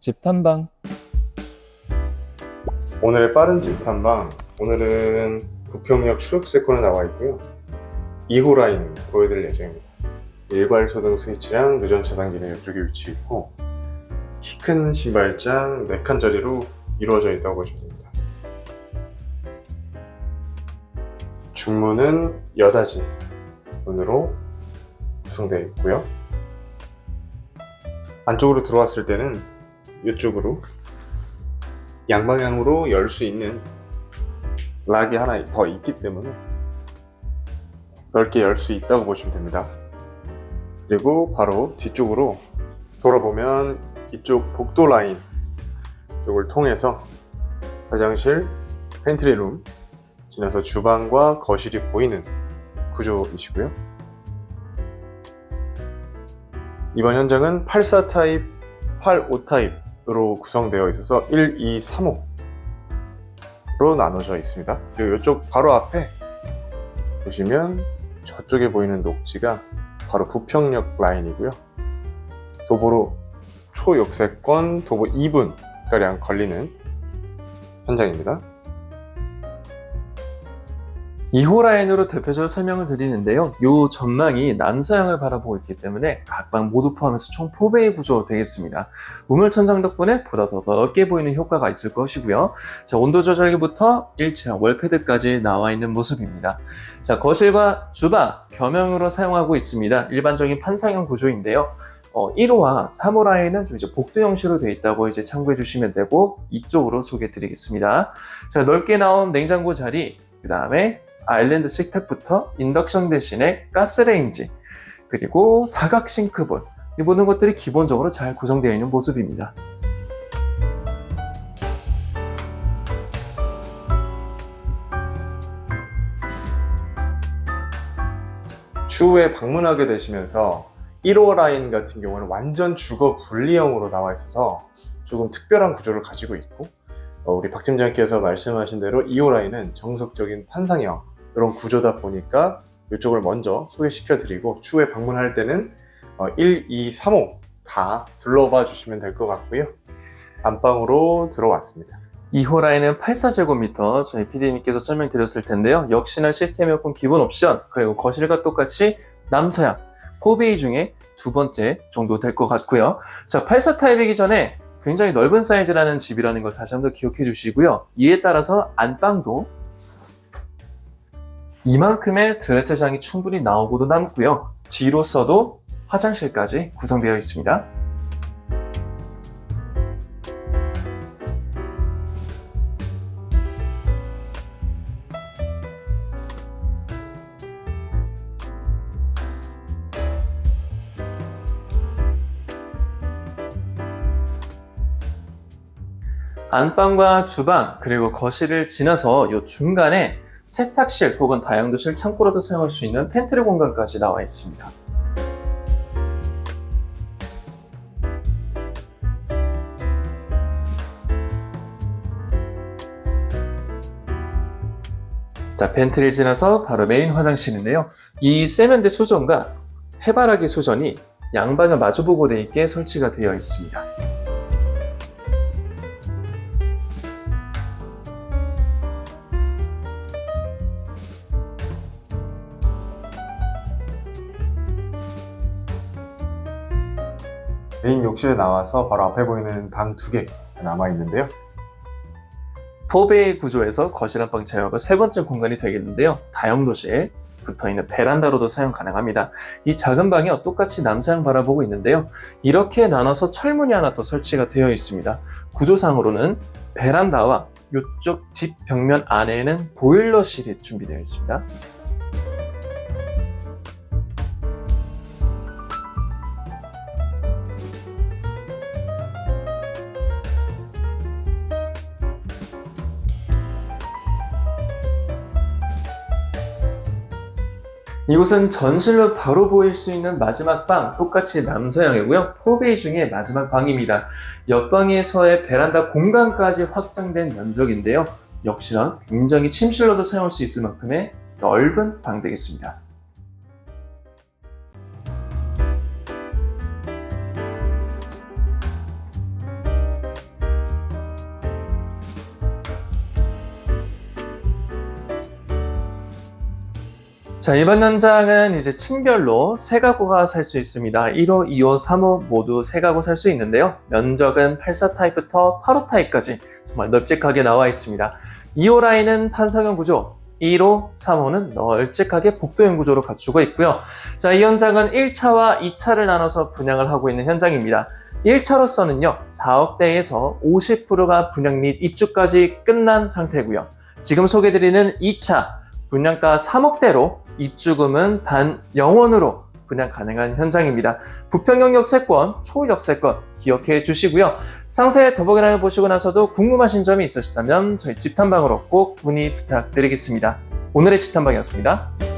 집 탐방. 오늘의 빠른 집 탐방. 오늘은 부평역 추억세권에 나와 있고요. 2호 라인 보여드릴 예정입니다. 일괄 소등 스위치랑 누전 차단기는 이쪽에 위치해 있고 키 큰 신발장 4칸 자리로 이루어져 있다고 보시면 됩니다. 중문은 여닫이 문으로 구성되어 있고요. 안쪽으로 들어왔을 때는 이쪽으로 양방향으로 열 수 있는 락이 하나 더 있기 때문에 넓게 열 수 있다고 보시면 됩니다. 그리고 바로 뒤쪽으로 돌아보면 이쪽 복도 라인 쪽을 통해서 화장실, 팬트리 룸 지나서 주방과 거실이 보이는 구조이시고요. 이번 현장은 84 타입, 85 타입 으로 구성되어 있어서 1, 2, 3호 로 나눠져 있습니다. 그리고 이쪽 바로 앞에 보시면 저쪽에 보이는 녹지가 바로 부평역 라인이고요. 도보로 초역세권 도보 2분 가량 걸리는 현장입니다. 2호 라인으로 대표적으로 설명을 드리는데요. 이 전망이 남서향을 바라보고 있기 때문에 각방 모두 포함해서 총 포배의 구조 되겠습니다. 우물 천장 덕분에 보다 더 넓게 보이는 효과가 있을 것이고요. 자, 온도 조절기부터 일체형 월패드까지 나와 있는 모습입니다. 자, 거실과 주방 겸용으로 사용하고 있습니다. 일반적인 판상형 구조인데요. 어, 1호와 3호 라인은 좀 이제 복도 형식으로 되어 있다고 이제 참고해 주시면 되고 이쪽으로 소개해 드리겠습니다. 자, 넓게 나온 냉장고 자리, 그 다음에 아일랜드 식탁부터 인덕션 대신에 가스레인지 그리고 사각 싱크볼 이 모든 것들이 기본적으로 잘 구성되어 있는 모습입니다. 추후에 방문하게 되시면서 1호 라인 같은 경우는 완전 주거 분리형으로 나와 있어서 조금 특별한 구조를 가지고 있고 어, 우리 박 팀장께서 말씀하신 대로 2호 라인은 정석적인 판상형 이런 구조다 보니까 이쪽을 먼저 소개시켜 드리고 추후에 방문할 때는 어, 1, 2, 3호 다 둘러봐 주시면 될 것 같고요 안방으로 들어왔습니다 2호 라인은 84제곱미터 저희 PD님께서 설명드렸을 텐데요. 역시나 시스템 에어컨 기본 옵션 그리고 거실과 똑같이 남서양 포베이 중에 두 번째 정도 될 것 같고요. 자, 84 타입이기 전에 굉장히 넓은 사이즈라는 집이라는 걸 다시 한번 기억해 주시고요. 이에 따라서 안방도 이만큼의 드레스장이 충분히 나오고도 남고요. 뒤로서도 화장실까지 구성되어 있습니다. 안방과 주방 그리고 거실을 지나서 이 중간에 세탁실 혹은 다용도실 창고로도 사용할 수 있는 팬트리 공간까지 나와 있습니다. 자, 팬트리를 지나서 바로 메인 화장실인데요. 이 세면대 수전과 해바라기 수전이 양방을 마주보고 돼 있게 설치가 되어 있습니다. 메인 욕실에 나와서 바로 앞에 보이는 방 두 개 남아 있는데요 포베이 구조에서 거실 안방 제어가 세 번째 공간이 되겠는데요. 다용도실 붙어 있는 베란다로도 사용 가능합니다. 이 작은 방이 똑같이 남서향 바라보고 있는데요. 이렇게 나눠서 철문이 하나 또 설치가 되어 있습니다. 구조상으로는 베란다와 이쪽 뒷 벽면 안에는 보일러실이 준비되어 있습니다. 이곳은 전실로 바로 보일 수 있는 마지막 방, 똑같이 남서향이고요. 포베이 중에 마지막 방입니다. 옆방에서의 베란다 공간까지 확장된 면적인데요. 역시나 굉장히 침실로도 사용할 수 있을 만큼의 넓은 방 되겠습니다. 자, 이번 현장은 이제 층별로 세 가구가 살 수 있습니다. 1호, 2호, 3호 모두 세 가구 살 수 있는데요. 면적은 84 타입부터 85 타입까지 정말 널찍하게 나와 있습니다. 2호 라인은 판성형 구조, 1호, 3호는 널찍하게 복도형 구조로 갖추고 있고요. 자, 이 현장은 1차와 2차를 나눠서 분양을 하고 있는 현장입니다. 1차로서는요, 4억대에서 50%가 분양 및 입주까지 끝난 상태고요. 지금 소개드리는 2차, 분양가 3억대로 입주금은 단 0원으로 분양 가능한 현장입니다. 부평역 역세권, 초역 세권 기억해 주시고요. 상세 더보기란을 보시고 나서도 궁금하신 점이 있으시다면 저희 집탐방으로 꼭 문의 부탁드리겠습니다. 오늘의 집탐방이었습니다.